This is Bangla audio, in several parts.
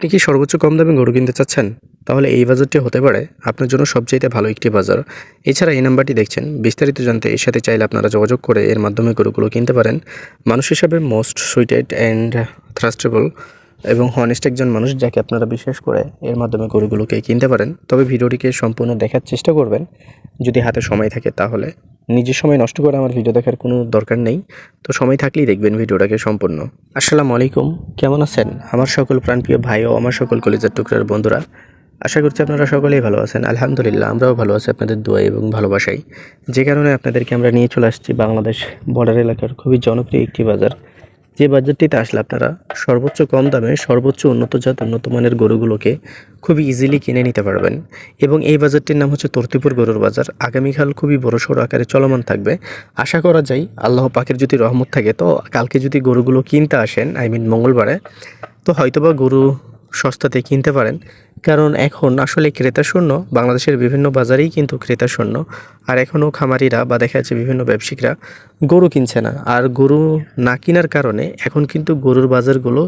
আপনি কি সর্বোচ্চ কম দামে গরু কিনতে চাচ্ছেন? তাহলে এই বাজারটি হতে পারে আপনার জন্য সবচাইতে ভালো একটি বাজার। এছাড়া এই নাম্বারটি দেখছেন। বিস্তারিত জানতে এর সাথে চাইলে আপনারা যোগাযোগ করে এর মাধ্যমে গরুগুলো কিনতে পারেন। মানুষ হিসাবে মোস্ট সুইটেড অ্যান্ড থ্রাস্টেবল এবং হনেস্ট একজন মানুষ যাকে আপনারা বিশ্বাস করে এর মাধ্যমে গরুগুলোকে কিনতে পারেন, তবে ভিডিওটিকে সম্পূর্ণ দেখার চেষ্টা করবেন। যদি হাতে সময় থাকে তাহলে। নিজের সময় নষ্ট করে আমার ভিডিও দেখার কোনো দরকার নেই। তো সময় থাকলেই দেখবেন ভিডিওটাকে সম্পূর্ণ। আসসালামু আলাইকুম, কেমন আছেন? আমার সকল প্রাণপ্রিয় ভাই ও আমার সকল কলেজের টুকরার বন্ধুরা, আশা করছি আপনারা সকলেই ভালো আছেন। আলহামদুলিল্লাহ, আমরাও ভালো আছি আপনাদের দোয়া এবং ভালোবাসাই যে কারণে আপনাদেরকে আমরা নিয়ে চলে আসছি বাংলাদেশ বর্ডার এলাকার খুবই জনপ্রিয় একটি বাজার। যে বাজারটিতে আসলে আপনারা সর্বোচ্চ কম দামে সর্বোচ্চ উন্নত জাত, উন্নত মানের গরুগুলোকে খুবই ইজিলি কিনে নিতে পারবেন। এবং এই বাজারটির নাম হচ্ছে তর্তিপুর গরুর বাজার। আগামীকাল খুবই বড়সড় আকারে চলমান থাকবে। আশা করা যায় আল্লাহ পাকের যদি রহমত থাকে, তো কালকে যদি গরুগুলো কিনতে আসেন আই মিন মঙ্গলবারে, তো হয়তোবা গরু সস্তাতে কিনতে পারেন। কারণ এখন আসলে ক্রেতা শূন্য, বাংলাদেশের বিভিন্ন বাজারেই কিন্তু ক্রেতা শূন্য। আর এখনও খামারিরা বা দেখা যাচ্ছে বিভিন্ন ব্যবসায়িকরা গরু কিনছে না। আর গরু না কেনার কারণে এখন কিন্তু গরুর বাজারগুলো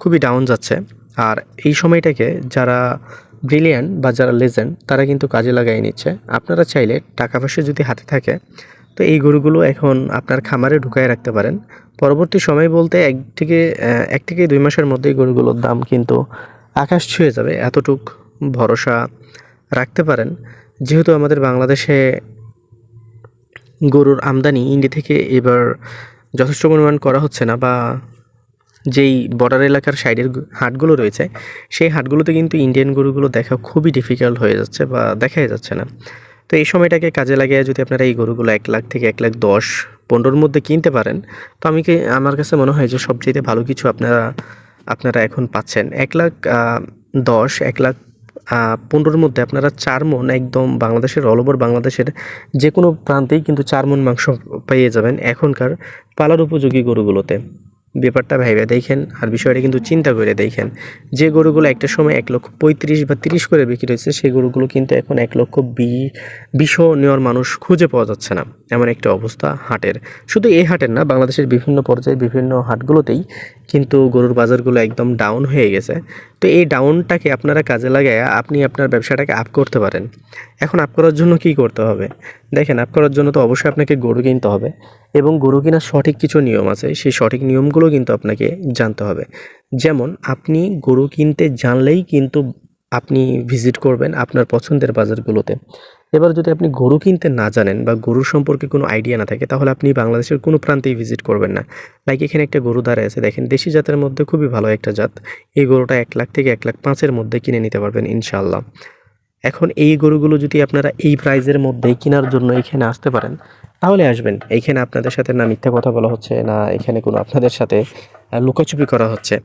খুবই ডাউন যাচ্ছে। আর এই সময়টাকে যারা ব্রিলিয়ান্ট বা যারা লেজেন্ড তারা কিন্তু কাজে লাগাই নিচ্ছে। আপনারা চাইলে টাকা পয়সা যদি হাতে থাকে তো এই গরুগুলো এখন আপনার খামারে ঢুকায় রাখতে পারেন। পরবর্তী সময় বলতে এক থেকে এক থেকে দুই মাসের মধ্যেই গরুগুলোর দাম কিন্তু আকাশ ছুঁয়ে যাবে, এতটুক ভরসা রাখতে পারেন। যেহেতু আমাদের বাংলাদেশে গরুর আমদানি ইন্ডি থেকে এবার যথেষ্ট পরিমাণ করা হচ্ছে না বা যেই বর্ডার এলাকার সাইডের হাটগুলো রয়েছে, সেই হাটগুলোতে কিন্তু ইন্ডিয়ান গরুগুলো দেখা খুবই ডিফিকাল্ট হয়ে যাচ্ছে বা দেখাই যাচ্ছে না। তো এই সময়টাকে কাজে লাগিয়ে যদি আপনারা এই গরুগুলো এক লাখ থেকে এক লাখ দশ পনেরোর মধ্যে কিনতে পারেন, তো আমি কি, আমার কাছে মনে হয় যে সবচেয়ে ভালো কিছু আপনারা আপনারা এখন পাচ্ছেন। এক লাখ দশ, এক লাখ পনেরোর মধ্যে আপনারা চার মন একদম বাংলাদেশের অল ওভার বাংলাদেশের যে কোনো প্রান্তেই কিন্তু চার মন মাংস পেয়ে যাবেন এখনকার পালার উপযোগী গরুগুলোতে। ব্যাপারটা ভাইবে দেখেন, আর বিষয়টা কিন্তু চিন্তা করে দেখেন। যে গরুগুলো একটা সময় এক লক্ষ পঁয়ত্রিশ বা তিরিশ করে বিক্রি হয়েছে, সেই গরুগুলো কিন্তু এখন এক লক্ষ বি নেওয়ার মানুষ খুঁজে পাওয়া যাচ্ছে না। এমন একটা অবস্থা হাটের। শুধু এই হাটের না, বাংলাদেশের বিভিন্ন পর্যায়ে বিভিন্ন হাটগুলোতেই কিন্তু গরুর বাজারগুলো একদম ডাউন হয়ে গেছে। তো এই ডাউনটাকে আপনারা কাজে লাগায় আপনি আপনার ব্যবসাটাকে আপ করতে পারেন। এখন আপ করার জন্য কি করতে হবে? দেখেন আপ করার জন্য তো অবশ্যই আপনাকে গরু কিনতে হবে এবং গরু কেনার সঠিক কিছু নিয়ম আছে, সেই সঠিক নিয়মগুলো কিন্তু আপনাকে জানতে হবে। যেমন, আপনি গরু কিনতে জানলেই কিন্তু আপনি ভিজিট করবেন আপনার পছন্দের বাজারগুলোতে। এবার যদি আপনি গরু কিনতে না জানেন বা গরু সম্পর্কে কোনো আইডিয়া না থাকে, তাহলে আপনি বাংলাদেশের কোনো প্রান্তেই ভিজিট করবেন না। লাইক এখানে একটা গরু দাঁড়ায় আছে, দেখেন দেশি জাতের মধ্যে খুবই ভালো একটা জাত। এই গরুটা এক লাখ থেকে এক লাখ পাঁচের মধ্যে কিনে নিতে পারবেন ইনশাল্লাহ এখন এই গরুগুলো যদি আপনারা এই প্রাইজের মধ্যে কেনার জন্য এখানে আসতে পারেন, তাহলে আসবেন। এইখানে আপনাদের সাথে না মিথ্যা কথা বলা হচ্ছে, না এখানে কোনো আপনাদের সাথে লুকাচুপি করা হচ্ছে।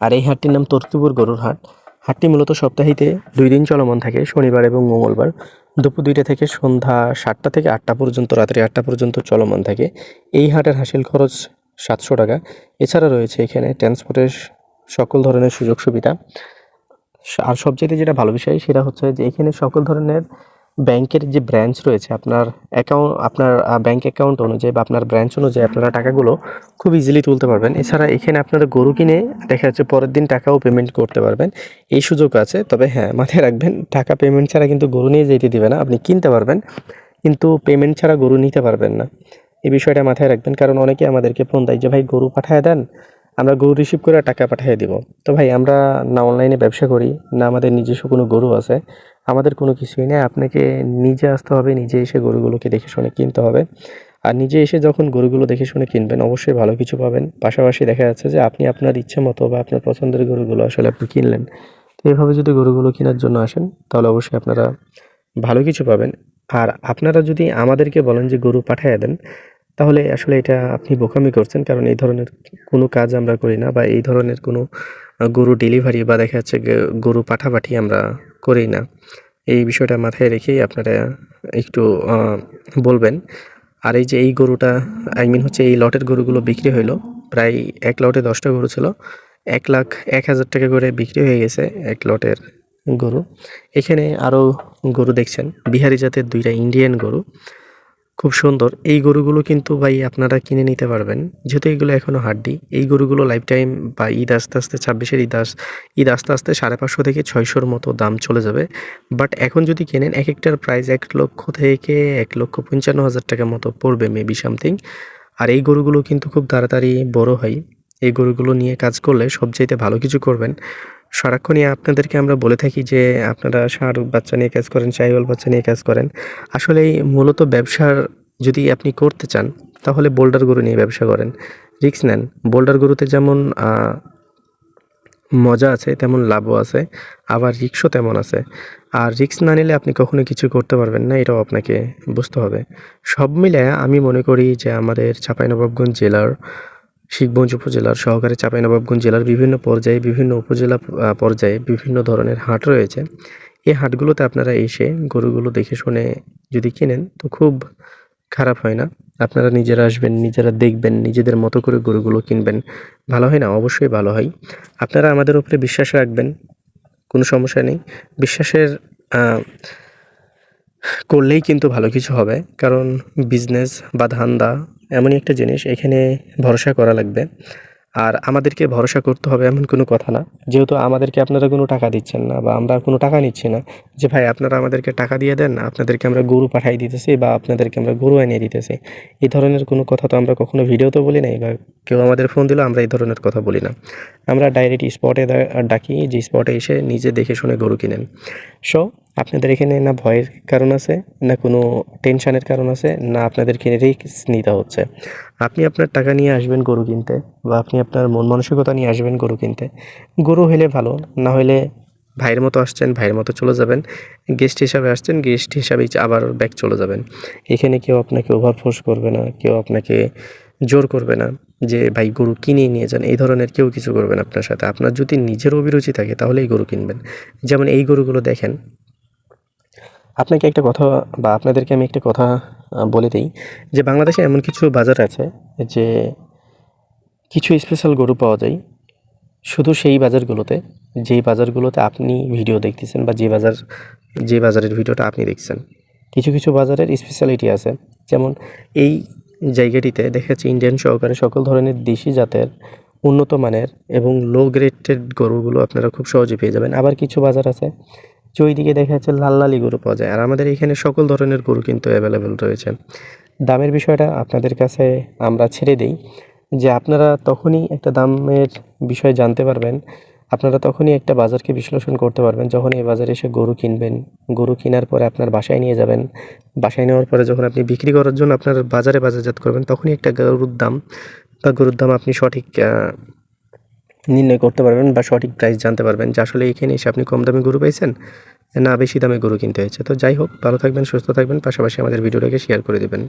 আর এই হাটটির নাম তর্তিপুর গরুর হাট। হাটটি মূলত সপ্তাহিতে দুই দিন চলমান থাকে, শনিবার এবং মঙ্গলবার। দুপুর দুইটা থেকে সন্ধ্যা সাতটা থেকে আটটা পর্যন্ত, রাত্রি আটটা পর্যন্ত চলমান থাকে। এই হাটের হাসিল খরচ সাতশো টাকা। এছাড়া রয়েছে এখানে ট্রান্সপোর্টের সকল ধরনের সুযোগ সুবিধা। আর সবচেয়ে যেটা ভালো বিষয় সেটা হচ্ছে যে এখানে সকল ধরনের ব্যাংকের যে ব্রাঞ্চ রয়েছে, আপনার অ্যাকাউন্ট আপনার ব্যাংক অ্যাকাউন্ট অনুযায়ী বা আপনার ব্রাঞ্চ অনুযায়ী আপনারা টাকাগুলো খুব ইজিলি তুলতে পারবেন। এছাড়া এখানে আপনারা গরু কিনে দেখা যাচ্ছে পরের দিন টাকাও পেমেন্ট করতে পারবেন। এই সুযোগ আছে, তবে হ্যাঁ মাথায় রাখবেন, টাকা পেমেন্ট ছাড়া কিন্তু গরু নিয়ে যেতে দিবে না, আপনি কিনতে পারবেন, কিন্তু পেমেন্ট ছাড়া গরু নিতে পারবেন না। এই বিষয়টা মাথায় রাখবেন, কারণ অনেকে আমাদেরকে ফোন দেয় যে, ভাই, গরু পাঠায় দেন, আমরা গরু রিসিভ করে টাকা পাঠিয়ে দিব। তো ভাই, আমরা না অনলাইনে ব্যবসা করি, না আমাদের নিজস্ব কোনো গরু আছে। আমাদের কোনো কিছুই নেই। আপনাকে নিজে আসতে হবে, নিজে এসে গরুগুলোকে দেখে শুনে কিনতে হবে। আর নিজে এসে যখন গরুগুলো দেখে শুনে কিনবেন, অবশ্যই ভালো কিছু পাবেন। পাশাপাশি দেখা যাচ্ছে যে আপনি আপনার ইচ্ছে মতো বা আপনার পছন্দের গরুগুলো আসলে আপনি কিনলেন। তো এইভাবে যদি গরুগুলো কেনার জন্য আসেন, তাহলে অবশ্যই আপনারা ভালো কিছু পাবেন। আর আপনারা যদি আমাদেরকে বলেন যে গরু পাঠিয়ে দেন, তাহলে আসলে এটা আপনি বোকামি করছেন। কারণ এই ধরনের কোনো কাজ আমরা করি না বা এই ধরনের কোনো গরু ডেলিভারি বা দেখা যাচ্ছে গরু পাঠাপাঠি আমরা করি না। এই বিষয়টা মাথায় রেখেই আপনারা একটু বলবেন। আর এই যে এই গরুটা আই মিন হচ্ছে এই লটের গরুগুলো বিক্রি হলো প্রায় এক লটে দশটা গরু ছিল। এক লাখ এক হাজার টাকা করে বিক্রি হয়ে গেছে এক লটের গরু। এখানে আরও গরু দেখছেন। বিহারি জাতের দুইটা ইন্ডিয়ান গরু। খুব সুন্দর। এই গরুগুলো কিন্তু ভাই আপনারা কিনে নিতে পারবেন। যেহেতু এগুলো এখনও হাড্ডি, এই গরুগুলো লাইফ টাইম বা ঈদ আস্তে আস্তে, ছাব্বিশের ঈদ আস, ঈদ আস্তে আস্তে সাড়ে পাঁচশো থেকে ছয়শোর মতো দাম চলে যাবে। বাট এখন যদি কেনেন এক একটার প্রাইস এক লক্ষ থেকে এক লক্ষ পঞ্চান্ন হাজার টাকার মতো পড়বে মেবি সামথিং আর এই গরুগুলো কিন্তু খুব তাড়াতাড়ি বড় হয়। এই গরুগুলো নিয়ে কাজ করলে সবচাইতে ভালো কিছু করবেন। সারাক্ষণই আপনাদেরকে আমরা বলে থাকি যে, আপনারা ষাঁড় বাচ্চা নিয়ে কাজ করেন চাইওয়াল বাচ্চা নিয়ে কাজ করেন। আসলে মূলত ব্যবসার যদি আপনি করতে চান, তাহলে বোল্ডার গরু নিয়ে ব্যবসা করেন। রিক্স নেন। বোল্ডার গরুতে যেমন মজা আছে, তেমন লাভও আছে, আবার রিক্সও তেমন আছে। আর রিক্স না নিলে আপনি কখনো কিছু করতে পারবেন না, এটাও আপনাকে বুঝতে হবে। সব মিলে আমি মনে করি যে, আমাদের চাঁপাইনবাবগঞ্জ জেলার শিখগঞ্জ উপজেলার সহকারে চাঁপাইনবাবগঞ্জ জেলার বিভিন্ন পর্যায়ে, বিভিন্ন উপজেলা পর্যায়ে বিভিন্ন ধরনের হাট রয়েছে। এই হাটগুলোতে আপনারা এসে গরুগুলো দেখে শুনে যদি কিনেন তো খুব খারাপ হয় না। আপনারা নিজেরা আসবেন, নিজেরা দেখবেন, নিজেদের মতো করে গরুগুলো কিনবেন। ভালো হয় না? অবশ্যই ভালো হয়। আপনারা আমাদের উপরে বিশ্বাস রাখবেন, কোনো সমস্যা নেই। বিশ্বাসের করলেই কিন্তু ভালো কিছু হবে। কারণ বিজনেস বা ধান্দা এমনই একটা জিনিস, এখানে ভরসা করা লাগবে। আর আমাদেরকে ভরসা করতে হবে এমন কোনো কথা না। যেহেতু আমাদেরকে আপনারা কোনো টাকা দিচ্ছেন না বা আমরা কোনো টাকা নিচ্ছি না, যে ভাই আপনারা আমাদেরকে টাকা দিয়ে দেন না আপনাদেরকে আমরা গরু পাঠাই দিতেছি বা আপনাদেরকে আমরা গরু এনে দিতেছি। এই ধরনের কোনো কথা তো আমরা কখনো ভিডিওতে বলি নাই বা কেউ আমাদের ফোন দিলেও আমরা এই ধরনের কথা বলি না। আমরা ডাইরেক্ট স্পটে ডাকি, যে স্পটে এসে নিজে দেখে শুনে গরু কিনেন। সো আপনাদের এখানে না ভয়ের কারণ আছে, না কোনো টেনশনের কারণ আছে, না আপনাদের কিনে রিস্ক নিতে হচ্ছে। আপনি আপনার টাকা নিয়ে আসবেন গরু কিনতে বা আপনি আপনার মন মানসিকতা নিয়ে আসবেন গরু কিনতে। গরু হলে ভালো, না হলে ভাইয়ের মতো আসছেন, ভাইয়ের মতো চলে যাবেন। গেস্ট হিসাবে আসছেন, গেস্ট হিসাবেই আবার ব্যাক চলে যাবেন। এখানে কেউ আপনাকে ওভারফোর্স করবে না, কেউ আপনাকে জোর করবে না যে, ভাই, গরু কিনে নিয়ে যান। এই ধরনের কেউ কিছু করবেন আপনার সাথে। আপনার যদি নিজের অভিরুচি থাকে তাহলে এই গরু কিনবেন। যেমন এই গরুগুলো দেখেন আপনাকে একটা কথা বা আপনাদেরকে আমি একটা কথা বলে দিই যে বাংলাদেশে এমন কিছু বাজার আছে যে কিছু স্পেশাল গরু পাওয়া যায়। শুধু সেই বাজারগুলোতে, যেই বাজারগুলোতে আপনি ভিডিও দেখতেছেন বা যে বাজার, যে বাজারের ভিডিওটা আপনি দেখছেন। কিছু কিছু বাজারের স্পেশালিটি আছে। যেমন এই জায়গাটিতে দেখা যাচ্ছে ইন্ডিয়ান সহকারে সকল ধরনের দেশি জাতের উন্নত মানের এবং লো গ্রেডেড গরুগুলো আপনারা খুব সহজে পেয়ে যাবেন। আবার কিছু বাজার আছে ওইদিকে দেখা যাচ্ছে লাল লালি গরু পাওয়া যায়। আর আমাদের এখানে সকল ধরনের গরু কিন্তু অ্যাভেলেবেল রয়েছে। দামের বিষয়টা আপনাদের কাছে আমরা ছেড়ে দিই। যে আপনারা তখনই একটা দামের বিষয়ে জানতে পারবেন। আপনারা তখনই একটা বাজারকে বিশ্লেষণ করতে পারবেন। যখন এই বাজারে এসে গরু কিনবেন, গরু কেনার পরে আপনার বাসায় নিয়ে যাবেন, বাসায় নেওয়ার পরে যখন আপনি বিক্রি করার জন্য আপনার বাজারে বাজারজাত করবেন, তখনই একটা গরুর দাম বা গরুর দাম আপনি সঠিক নির্ণয় করতে পারবেন বা সঠিক প্রাইস জানতে পারবেন যে আসলে এখানে এসে আপনি কম দামে গরু পাইছেন না বেশি দামে গরু কিনতে হয়েছে। তো যাই হোক, ভালো থাকবেন, সুস্থ থাকবেন, পাশাপাশি আমাদের ভিডিওটাকে শেয়ার করে দেবেন।